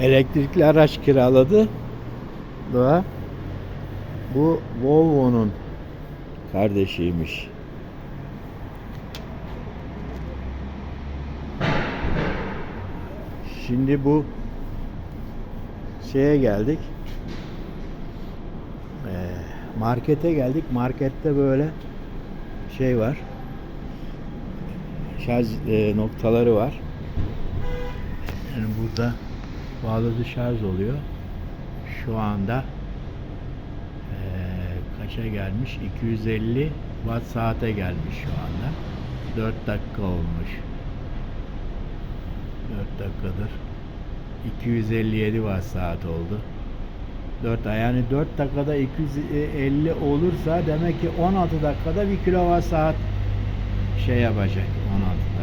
elektrikli araç kiraladı. Doğa. Bu Volvo'nun kardeşiymiş. Şimdi bu şeye geldik. Ee, markete geldik. Markette böyle şey var. Şarj e, noktaları var. Yani burada bağladı şarj oluyor. Şu anda eee, kaça gelmiş? 250 watt saate gelmiş şu anda. 4 dakika olmuş. 4 dakikadır. 257 watt saat oldu. 4 yani 4 dakikada 250 olursa demek ki 16 dakikada 1 kilowatt saat şey yapacak 16